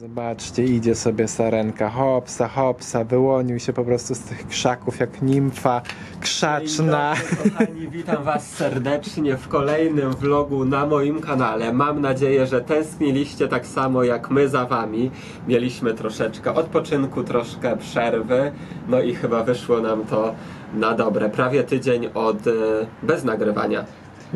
Zobaczcie, idzie sobie sarenka, hopsa, hopsa, wyłonił się po prostu z tych krzaków jak nimfa krzaczna. Dzień dobry, kochani, witam Was serdecznie w kolejnym vlogu na moim kanale. Mam nadzieję, że tęskniliście tak samo jak my za Wami. Mieliśmy troszeczkę odpoczynku, troszkę przerwy, no i chyba wyszło nam to na dobre. Prawie tydzień od e, bez nagrywania.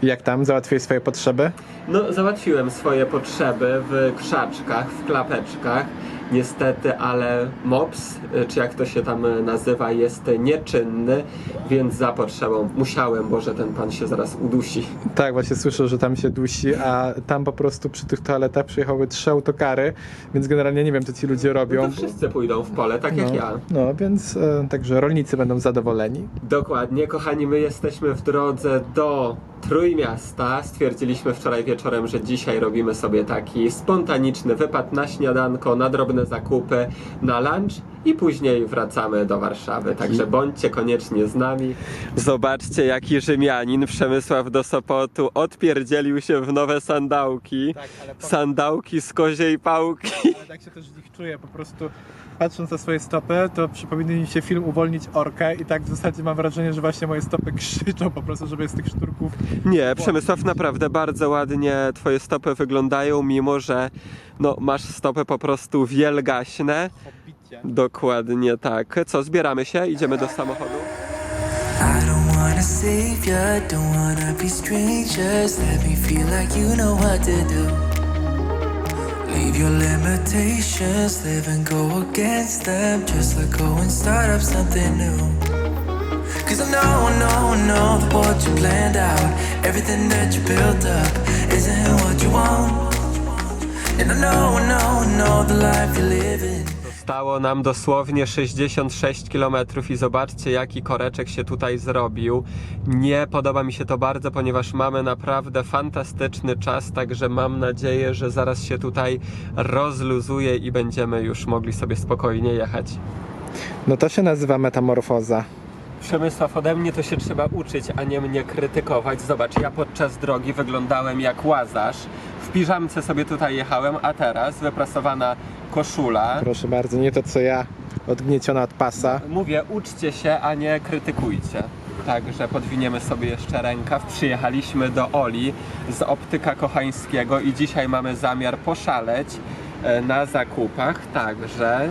Jak tam, załatwiłeś swoje potrzeby? No, załatwiłem swoje potrzeby w krzaczkach, w klapeczkach. Niestety, ale MOPS, y, czy jak to się tam y, nazywa, jest nieczynny, więc za potrzebą musiałem, bo że ten pan się zaraz udusi. Tak, właśnie słyszę, że tam się dusi, a tam po prostu przy tych toaletach przyjechały trzy autokary, więc generalnie nie wiem, co ci ludzie No robią. to wszyscy pójdą w pole, tak jak no, ja. no, więc e, także rolnicy będą zadowoleni. Dokładnie, kochani, my jesteśmy w drodze do Trójmiasta. Stwierdziliśmy wczoraj wieczorem, że dzisiaj robimy sobie taki spontaniczny wypad na śniadanko, na drobne zakupy, na lunch i później wracamy do Warszawy. Także bądźcie koniecznie z nami. Zobaczcie, jaki Rzymianin Przemysław do Sopotu odpierdzielił się w nowe sandałki. Tak, ale Sandałki z koziej pałki. Ale tak się też w nich czuję, po prostu patrząc na swoje stopy, to przypomina mi się film Uwolnić Orkę i tak w zasadzie mam wrażenie, że właśnie moje stopy krzyczą po prostu, żeby z tych szturków... Nie, Przemysław, naprawdę bardzo ładnie twoje stopy wyglądają, mimo że no, masz stopy po prostu wielgaśne. Pobicie. Dokładnie tak. Co, zbieramy się? Idziemy do samochodu? I don't wanna save ya, don't wanna be strangers. Let me feel like you know what to do. Leave your limitations, live and go against them. Just let go and start up something new. Cause I know, I know, I know that what you planned out, everything that you built up, isn't what you want. And I know, I know, I know the life you're living. Stało nam dosłownie 66 km i zobaczcie jaki koreczek się tutaj zrobił. Nie podoba mi się to bardzo, ponieważ mamy naprawdę fantastyczny czas, także mam nadzieję, że zaraz się tutaj rozluzuje i będziemy już mogli sobie spokojnie jechać. No to się nazywa metamorfoza. Przemysław, ode mnie to się trzeba uczyć, a nie mnie krytykować. Zobacz, ja podczas drogi wyglądałem jak łazarz. W piżamce sobie tutaj jechałem, a teraz wyprasowana koszula. Proszę bardzo, nie to co ja, odgnieciona od pasa. Mówię, uczcie się, a nie krytykujcie. Także podwiniemy sobie jeszcze rękaw. Przyjechaliśmy do Oli z Optyka Kochańskiego i dzisiaj mamy zamiar poszaleć e, na zakupach. Także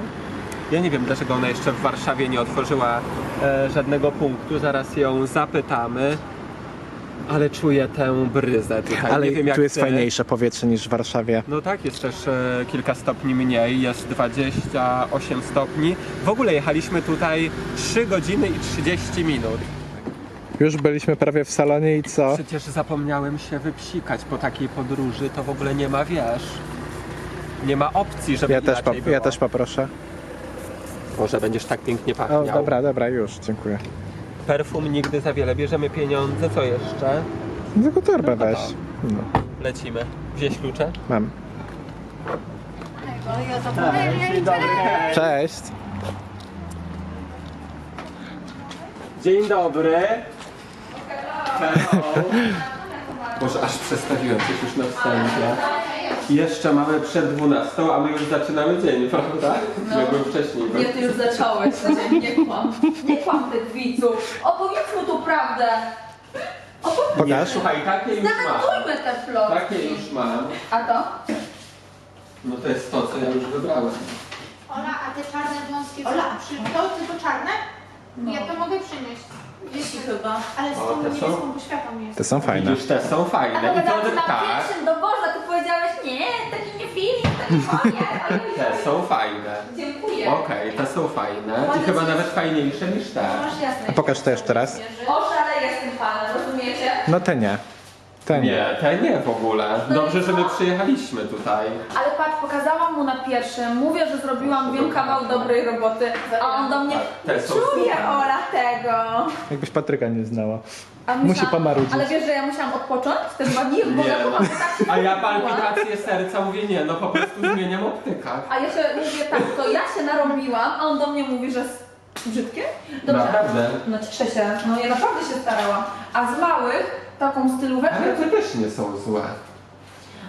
ja nie wiem, dlaczego ona jeszcze w Warszawie nie otworzyła e, żadnego punktu. Zaraz ją zapytamy. Ale czuję tę bryzę tutaj. Ale nie wiem, jak tu jest ty. fajniejsze powietrze niż w Warszawie. No tak, jest też e, kilka stopni mniej, jest 28 stopni. W ogóle jechaliśmy tutaj 3 godziny i 30 minut. Już byliśmy prawie w salonie i co? Przecież zapomniałem się wypsikać po takiej podróży, to w ogóle nie ma, wiesz, nie ma opcji, żeby Ja też, po, ja było. też poproszę. Może będziesz tak pięknie O, pachniał. dobra, dobra, już, dziękuję. Perfum nigdy za wiele, bierzemy pieniądze, co jeszcze? Tylko torbę No to weź. No, Lecimy. Wziąć klucze? mam. Dzień dobry. Cześć! Dzień dobry. Hello. Może aż przestawiłem coś już na wstępie. Jeszcze mamy przed 12, a my już zaczynamy dzień, prawda? No. Jakby wcześniej. Nie, ty już zacząłeś, nie kłam. Nie kłam tych widzów. Opowiedz mu tu prawdę. Opowiedz. Nie, słuchaj, takie już mam. Zamontujmy te plotki. Takie już mam. A to? No to jest to, co ja już wybrałem. Ola, a te czarne wąskie Ola. Ola. przy to tylko czarne? Ja to mogę przynieść. Jeśli chyba. Ale z O, tą te są? niebieską, bo światło mi jest. Te są fajne. Widzisz, te są A fajne. to I to gadałam na tak, pierwszym do Boża, ty powiedziałeś nie, taki nie film, moje. ale- te są fajne. Dziękuję. Okej, te są fajne. I chyba nawet fajniejsze niż te. Masz jasne. Pokaż to jeszcze raz. Oszaleję z tym panem, rozumiecie? No te nie. Te nie. Nie, te nie w ogóle. Dobrze, że my przyjechaliśmy tutaj. Ale patrz, pokazałam mu na pierwszym, mówię, że zrobiłam, wiem kawał dobrej roboty, a on do mnie, Tak, są czuję super. Ola tego. Jakbyś Patryka nie znała. A Musi musiałam- pomarudzić. Ale wiesz, że ja musiałam odpocząć te dwa dni, bo Nie, ja tak się A ja wkurzyłam. palpitację serca mówię nie, no po prostu zmieniam optyka. A ja się mówię tak, to ja się narobiłam, a on do mnie mówi, że s- brzydkie? Dobrze. Naprawdę? No cieszę się, no ja naprawdę się starałam. A z małych, taką stylóweczkę, Ale te też nie są złe.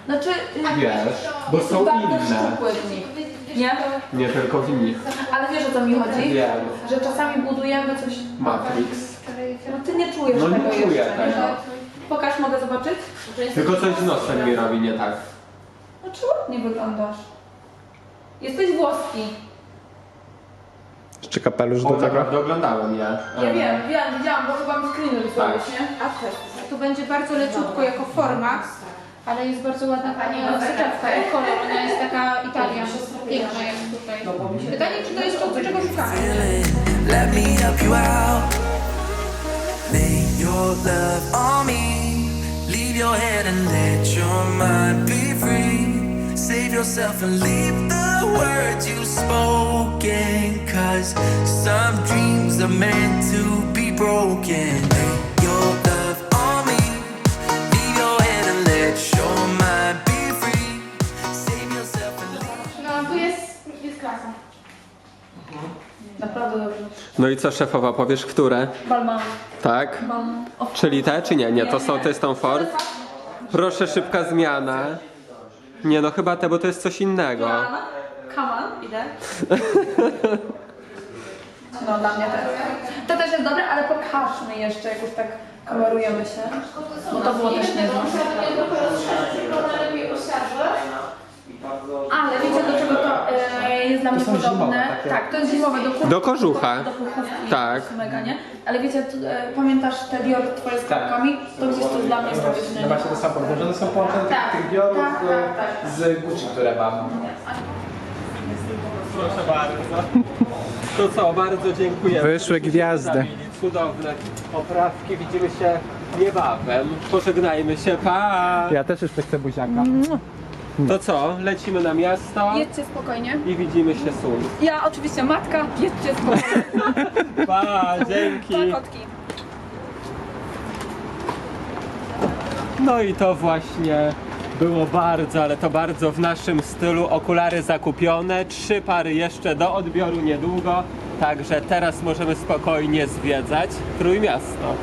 znaczy... y, Wiesz, bo są bardzo inne. szczupły w nich. Wy- Nie? Nie tylko w nich. Ale wiesz o co mi chodzi? Wiem. Że czasami budujemy coś... Matrix. No ty nie czujesz No nie tego czuję jeszcze. tego. nie? Pokaż, mogę zobaczyć? Tylko coś z nosem mi robi nie tak. No czy ładnie wyglądasz? Jesteś włoski. Czy kapelusz Bo naprawdę oglądałem je. Ja wiem, wiem, widziałam, bo chyba mi screeny wysłałeś, Tak. nie? A też. Tu będzie bardzo leciutko jako forma, ale jest bardzo ładna pani soczewka i kolor. Ona jest taka Italia. Piękna jest tutaj. Pytanie, czy to jest to, czego szukamy? Let me help you out. Lay your love on me. Leave your head and let your mind be free. Save yourself and leave the words you've spoken. Cause some dreams are meant to be broken. Naprawdę dobrze. No i co szefowa, powiesz które? Balmain. Tak? Czyli te czy nie? Nie, to są te z Tom Ford. Proszę szybka zmiana. Nie no chyba te, bo to jest coś innego. On, idę. No dla mnie też. To też jest dobre, ale pokażmy jeszcze, jak już tak kamerujemy się. Bo to było też niezłe. Ale wiecie do czego to jest dla mnie są podobne? zimowe takie. tak, to jest zimowe do kuchni. Do kożucha. Do puchówki. Tak. To jest Mega, nie? Ale wiecie, tu, e, pamiętasz te Dior twoje z kropkami? To gdzieś to dla mnie jest No właśnie to samo, bo one są połączone Tak, tych biorów tak, tak, tak. z Gucci, które mam. Proszę bardzo. To co, bardzo dziękuję. Wyszły gwiazdy. Cudowne oprawki, widzimy się niebawem. Pożegnajmy się, pa! Ja też jeszcze chcę buziaka. To co, lecimy na miasto Jedźcie spokojnie. i widzimy się soon. Ja oczywiście matka, jedźcie spokojnie. Pa, dzięki. Kotki. No i to właśnie było bardzo, ale to bardzo w naszym stylu. Okulary zakupione, trzy pary jeszcze do odbioru niedługo, także teraz możemy spokojnie zwiedzać Trójmiasto.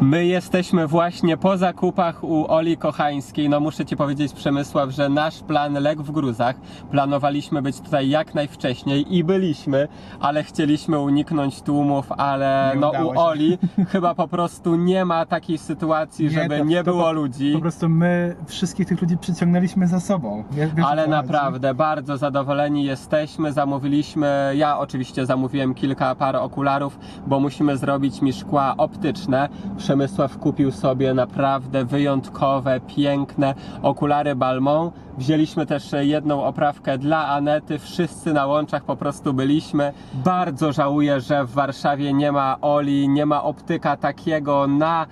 My jesteśmy właśnie po zakupach u Oli Kochańskiej. No muszę Ci powiedzieć Przemysław, że nasz plan legł w gruzach. Planowaliśmy być tutaj jak najwcześniej i byliśmy, ale chcieliśmy uniknąć tłumów, ale Nie no udało u się. Oli chyba po prostu nie ma takiej sytuacji, żeby to- nie to było po- ludzi. Po prostu my wszystkich tych ludzi przyciągnęliśmy za sobą. Wiesz, wiesz, o Ale chodzi? naprawdę bardzo zadowoleni jesteśmy. Zamówiliśmy, ja oczywiście zamówiłem kilka par okularów, bo musimy zrobić mi szkła optyczne. Przemysław kupił sobie naprawdę wyjątkowe, piękne okulary Balmont. Wzięliśmy też jedną oprawkę dla Anety. Wszyscy na łączach po prostu byliśmy. Bardzo żałuję, że w Warszawie nie ma Oli, nie ma optyka takiego na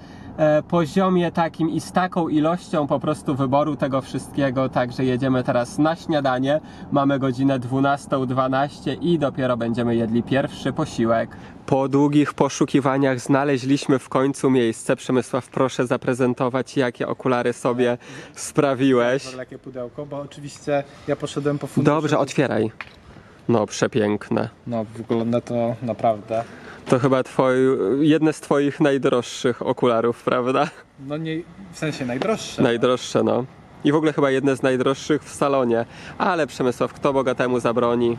poziomie takim i z taką ilością po prostu wyboru tego wszystkiego, także jedziemy teraz na śniadanie. Mamy godzinę 12.12 i dopiero będziemy jedli pierwszy posiłek. Po długich poszukiwaniach znaleźliśmy w końcu miejsce. Przemysław, proszę zaprezentować, jakie okulary sobie sprawiłeś. Takie pudełko, bo oczywiście ja poszedłem po fundusze. Dobrze, otwieraj. No, przepiękne. No, wygląda to naprawdę. To chyba twoi, jedne z twoich najdroższych okularów, prawda? No nie, w sensie najdroższe. Najdroższe, no. I w ogóle chyba jedne z najdroższych w salonie. Ale Przemysław, kto bogatemu zabroni?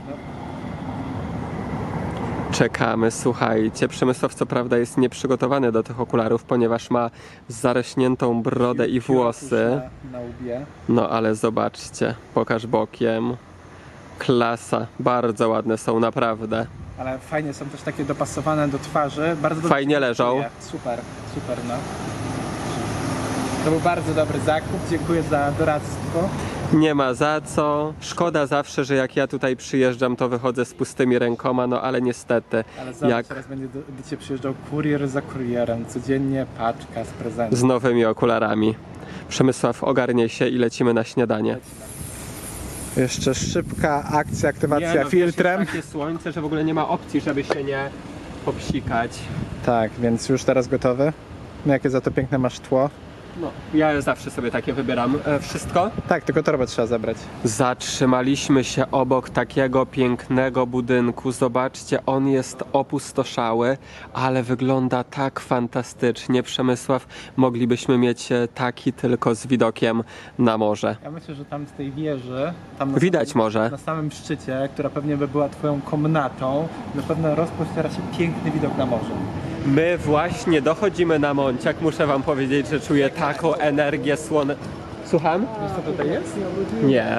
Czekamy, słuchajcie. Przemysław co prawda jest nieprzygotowany do tych okularów, ponieważ ma zarośniętą brodę i włosy. Na, na łbie. No ale zobaczcie, pokaż bokiem. Klasa, bardzo ładne są naprawdę. Ale fajnie są też takie dopasowane do twarzy. Bardzo Fajnie leżą. Super, super, no. To był bardzo dobry zakup. Dziękuję za doradztwo. Nie ma za co. Szkoda zawsze, że jak ja tutaj przyjeżdżam, to wychodzę z pustymi rękoma, no ale niestety. Ale zobacz, Jak teraz będzie do, do Ciebie przyjeżdżał kurier za kurierem. Codziennie paczka z prezentem. z nowymi okularami. Przemysław, ogarnie się i lecimy na śniadanie. Jeszcze szybka akcja, aktywacja Nie, no, filtrem. Jest takie słońce, że w ogóle nie ma opcji, żeby się nie popsikać. Tak, więc już teraz gotowy. No jakie za to piękne masz tło. No, ja zawsze sobie takie wybieram. E, wszystko? Tak, tylko torbę trzeba zabrać. Zatrzymaliśmy się obok takiego pięknego budynku. Zobaczcie, on jest opustoszały, ale wygląda tak fantastycznie. Przemysław, moglibyśmy mieć e, taki tylko z widokiem na morze. Ja myślę, że tam z tej wieży, tam na Widać samym, morze. na samym szczycie, która pewnie by była twoją komnatą, na pewno rozpościera się piękny widok na morze. My właśnie dochodzimy na Monciak. Muszę wam powiedzieć, że czuję taką energię słone... Słucham? Wiesz co tutaj jest? Nie.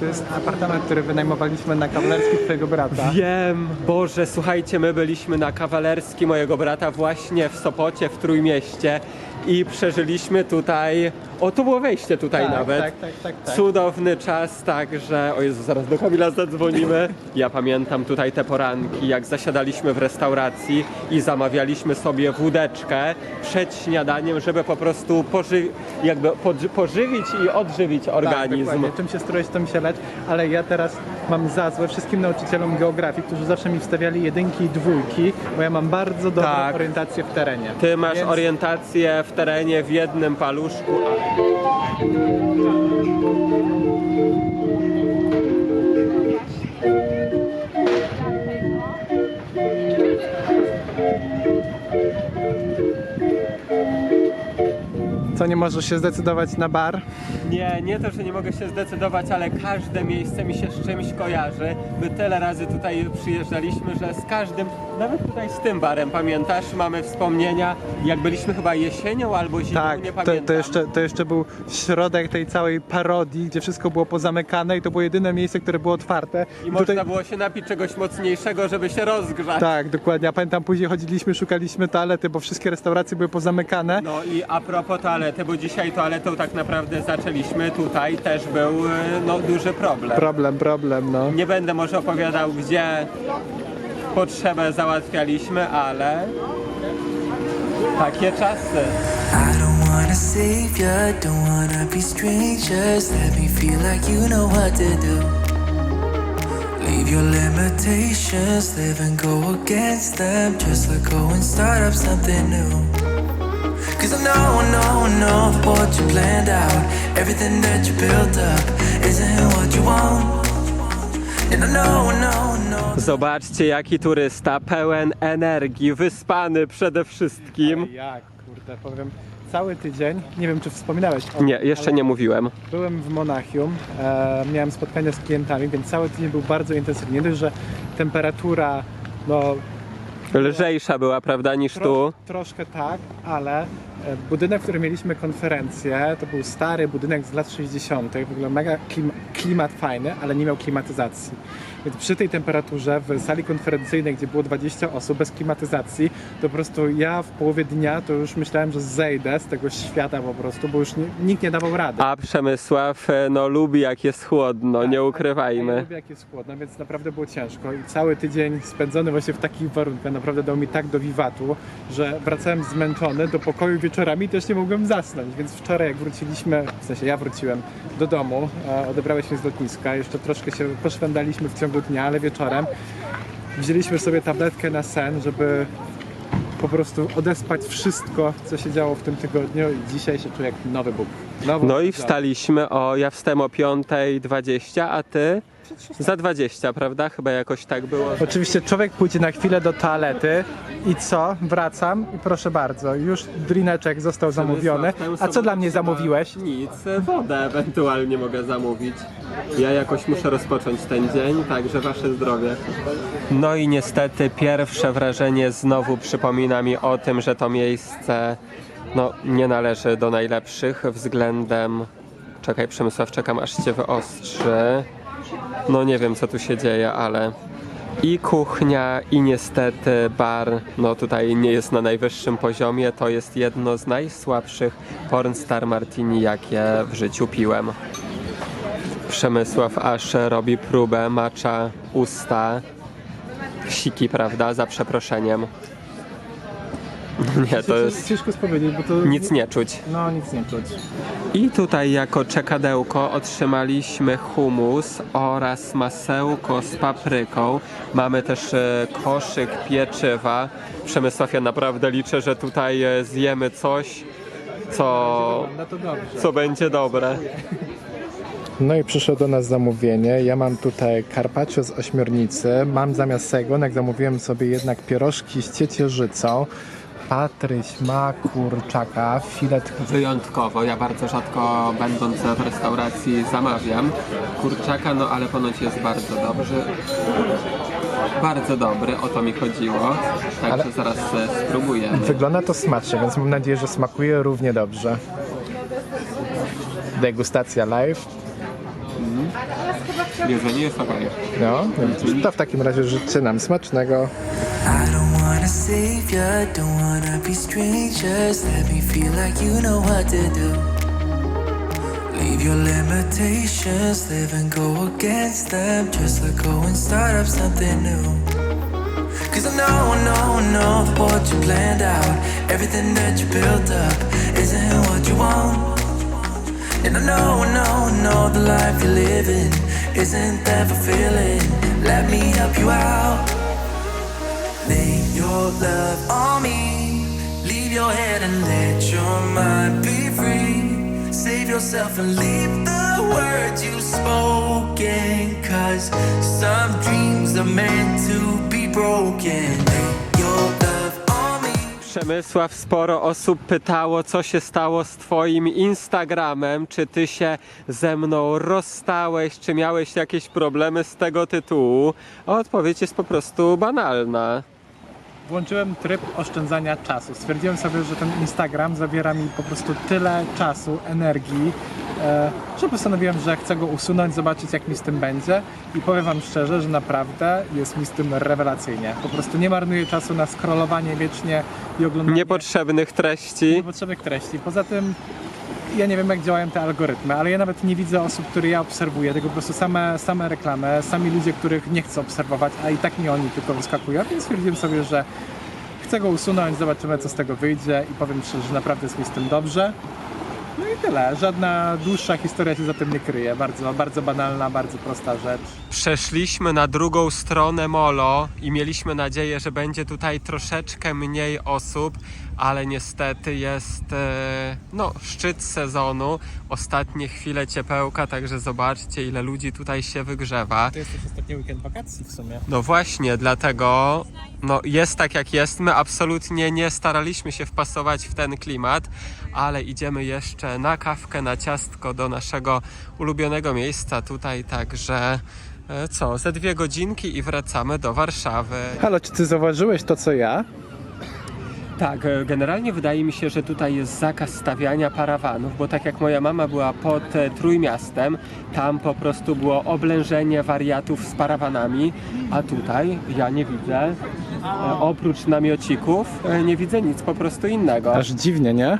To jest apartament, który wynajmowaliśmy na kawalerski twojego brata. Wiem, Boże, słuchajcie, my byliśmy na kawalerski mojego brata właśnie w Sopocie, w Trójmieście i przeżyliśmy tutaj, o tu było wejście tutaj Tak, nawet. tak, tak, tak, tak. Cudowny czas, także, o Jezu, zaraz do Kamila zadzwonimy. Ja pamiętam tutaj te poranki, jak zasiadaliśmy w restauracji i zamawialiśmy sobie wódeczkę przed śniadaniem, żeby po prostu poży- jakby pożywić i odżywić Tak, organizm. dokładnie. Czym się stroić, tym się lecz, ale ja teraz mam za złe wszystkim nauczycielom geografii, którzy zawsze mi wstawiali jedynki i dwójki, bo ja mam bardzo dobrą Tak. orientację w terenie. Ty masz Więc- orientację w terenie w jednym paluszku. Co, nie możesz się zdecydować na bar? Nie, nie to, że nie mogę się zdecydować, ale każde miejsce mi się z czymś kojarzy. My tyle razy tutaj przyjeżdżaliśmy, że z każdym, nawet tutaj z tym barem, pamiętasz, mamy wspomnienia, jak byliśmy chyba jesienią albo zimą, Tak, nie to, pamiętam. to, jeszcze, to jeszcze był środek tej całej parodii, gdzie wszystko było pozamykane i to było jedyne miejsce, które było otwarte. I można było się napić czegoś mocniejszego, żeby się rozgrzać. Tak, dokładnie. Ja pamiętam, później chodziliśmy, szukaliśmy toalety, bo wszystkie restauracje były pozamykane. No i a propos toalety, bo dzisiaj toaletą tak naprawdę zaczęliśmy, tutaj też był e, no, duży problem. Problem, problem, no. Nie będę może opowiadał, gdzie potrzebę załatwialiśmy, ale takie czasy. I don't wanna save ya, don't wanna be. Let me feel like you know what to do. Leave your limitations, live and go against them. Just let go and start up something new. Cause I know, I know, I know what you planned out, everything that you built up, isn't what you want. Zobaczcie, jaki turysta, pełen energii, wyspany przede wszystkim. Jak, kurde, powiem, cały tydzień, nie wiem czy wspominałeś o Nie, jeszcze nie mówiłem. Byłem w Monachium, e, miałem spotkania z klientami, więc cały tydzień był bardzo intensywny. Nie dość, że temperatura, no Lżejsza była, prawda, niż tro, tu. troszkę tak, ale budynek, w którym mieliśmy konferencję, to był stary budynek z lat 60. W ogóle mega klim, klimat fajny, ale nie miał klimatyzacji. Więc przy tej temperaturze w sali konferencyjnej, gdzie było 20 osób bez klimatyzacji, to po prostu ja w połowie dnia to już myślałem, że zejdę z tego świata po prostu, bo już nie, nikt nie dawał rady. A Przemysław, e, no lubi jak jest chłodno, Tak, nie Ja ukrywajmy. lubię jak jest chłodno, więc naprawdę było ciężko i cały tydzień spędzony właśnie w takich warunkach naprawdę dał mi tak do wiwatu, że wracałem zmęczony do pokoju wieczorami też nie mogłem zasnąć, więc wczoraj jak wróciliśmy, w sensie ja wróciłem do domu, odebrałeś mnie z lotniska, jeszcze troszkę się poszwendaliśmy w ciągu dnia, ale wieczorem wzięliśmy sobie tabletkę na sen, żeby po prostu odespać wszystko, co się działo w tym tygodniu i dzisiaj się czuję jak nowy Bóg. Nowy No i wstaliśmy o, ja wstałem o 5.20, a ty za 20, prawda? Chyba jakoś tak było. Oczywiście człowiek pójdzie na chwilę do toalety i co? Wracam i proszę bardzo, już drineczek został zamówiony. A co dla mnie zamówiłeś? Nic, wodę ewentualnie mogę zamówić. Ja jakoś muszę rozpocząć ten dzień, także wasze zdrowie. No i niestety pierwsze wrażenie znowu przypomina mi o tym, że to miejsce no, nie należy do najlepszych względem... Czekaj Przemysław, czekam aż cię wyostrzy. No nie wiem co tu się dzieje, ale i kuchnia, i niestety bar, no tutaj nie jest na najwyższym poziomie. To jest jedno z najsłabszych pornstar martini, jakie w życiu piłem. Przemysław aż robi próbę, macza usta, siki, prawda, za przeproszeniem. Nie, to jest Ciężko spowiedzieć, bo to... nic nie czuć. No, nic nie czuć. I tutaj jako czekadełko otrzymaliśmy humus oraz masełko z papryką. Mamy też e, koszyk pieczywa. Przemysław, ja naprawdę liczę, że tutaj e, zjemy coś co, dobrze. co będzie dobre. No i przyszło do nas zamówienie. Ja mam tutaj carpaccio z ośmiornicy. Mam zamiast segon, jak zamówiłem sobie jednak pierożki z ciecierzycą. Patryś ma kurczaka, filet Wyjątkowo, ja bardzo rzadko będąc w restauracji zamawiam kurczaka, no ale ponoć jest bardzo dobry. Bardzo dobry, o to mi chodziło. Także Ale- zaraz e, spróbujemy. Wygląda to smacznie, więc mam nadzieję, że smakuje równie dobrze. Degustacja live. Jedzenie jest okej. No, to w takim razie życzę nam smacznego. Save ya, don't wanna be strangers. Let me feel like you know what to do. Leave your limitations, live and go against them. Just let go and start up something new. Cause I know, I know, I know that what you planned out, everything that you built up, isn't what you want. And I know, I know, I know the life you're living isn't that fulfilling. Let me help you out. Lay your love on me. Leave your head and let your mind be free. Save yourself and leave the words spoken. Some dreams are meant to be broken. Your love on me. Przemysław, sporo osób pytało, co się stało z Twoim Instagramem. Czy Ty się ze mną rozstałeś, czy miałeś jakieś problemy z tego tytułu? Odpowiedź jest po prostu banalna. Włączyłem tryb oszczędzania czasu. Stwierdziłem sobie, że ten Instagram zabiera mi po prostu tyle czasu, energii, e, że postanowiłem, że chcę go usunąć, zobaczyć jak mi z tym będzie i powiem Wam szczerze, że naprawdę jest mi z tym rewelacyjnie. Po prostu nie marnuję czasu na scrollowanie wiecznie i oglądanie Niepotrzebnych treści. niepotrzebnych treści. Poza tym ja nie wiem jak działają te algorytmy, ale ja nawet nie widzę osób, które ja obserwuję, tylko po prostu same, same reklamy, sami ludzie, których nie chcę obserwować, a i tak mi oni tylko wyskakują, więc stwierdziłem sobie, że chcę go usunąć, zobaczymy co z tego wyjdzie i powiem szczerze, że naprawdę jest mi z tym dobrze. No i tyle, żadna dłuższa historia się za tym nie kryje, bardzo, bardzo banalna, bardzo prosta rzecz. Przeszliśmy na drugą stronę molo i mieliśmy nadzieję, że będzie tutaj troszeczkę mniej osób, ale niestety jest e, no, szczyt sezonu, ostatnie chwile ciepełka, także zobaczcie ile ludzi tutaj się wygrzewa. To jest też ostatni weekend wakacji w sumie. No właśnie, dlatego no jest tak jak jest. My absolutnie nie staraliśmy się wpasować w ten klimat, ale idziemy jeszcze na kawkę, na ciastko do naszego ulubionego miejsca tutaj, także e, co, ze dwie godzinki i wracamy do Warszawy. Halo, czy ty zauważyłeś to co ja? Tak, e, generalnie wydaje mi się, że tutaj jest zakaz stawiania parawanów, bo tak jak moja mama była pod e, Trójmiastem, tam po prostu było oblężenie wariatów z parawanami, a tutaj ja nie widzę, oprócz namiocików, nie widzę nic po prostu innego. Aż dziwnie, nie?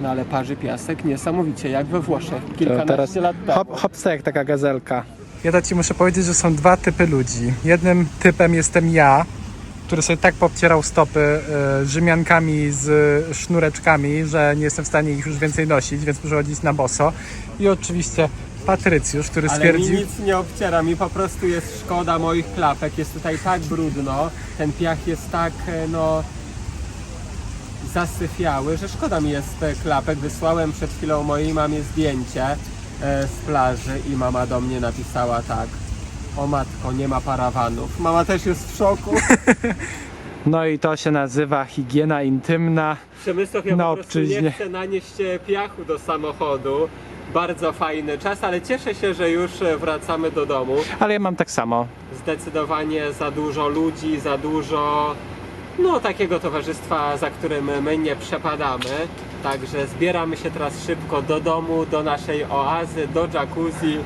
No ale parzy piasek niesamowicie, jak we Włoszech, kilkanaście teraz lat temu. hop, hopsa jak taka gazelka. Ja to ci muszę powiedzieć, że są dwa typy ludzi. Jednym typem jestem ja, który sobie tak popcierał stopy y, rzymiankami z sznureczkami, że nie jestem w stanie ich już więcej nosić, więc muszę chodzić na boso. I oczywiście Patrycjusz, który Ale mi stwierdził... nic nie obciera, mi po prostu jest szkoda moich klapek, jest tutaj tak brudno, ten piach jest tak, e, no, zasyfiały, że szkoda mi jest klapek. Wysłałem przed chwilą mojej mamie zdjęcie e, z plaży i mama do mnie napisała tak, o matko, nie ma parawanów. Mama też jest w szoku. No i to się nazywa higiena intymna. Przemysław, ja Na obczyźnie. nie chcę nanieść e, piachu do samochodu. Bardzo fajny czas, ale cieszę się, że już e, wracamy do domu. Ale ja mam tak samo. zdecydowanie za dużo ludzi, za dużo no takiego towarzystwa, za którym my nie przepadamy. Także zbieramy się teraz szybko do domu, do naszej oazy, do jacuzzi.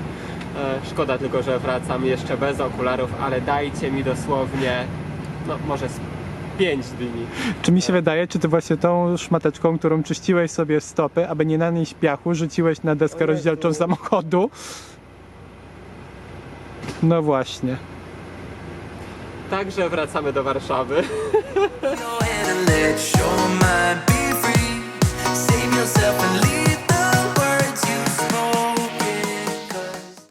E, szkoda tylko, że wracam jeszcze bez okularów, ale dajcie mi dosłownie, no może z 5 dni. Czy mi się wydaje, czy ty właśnie tą szmateczką, którą czyściłeś sobie stopy, aby nie nanieść piachu, rzuciłeś na deskę rozdzielczą samochodu? No właśnie. Także wracamy do Warszawy. Save yourself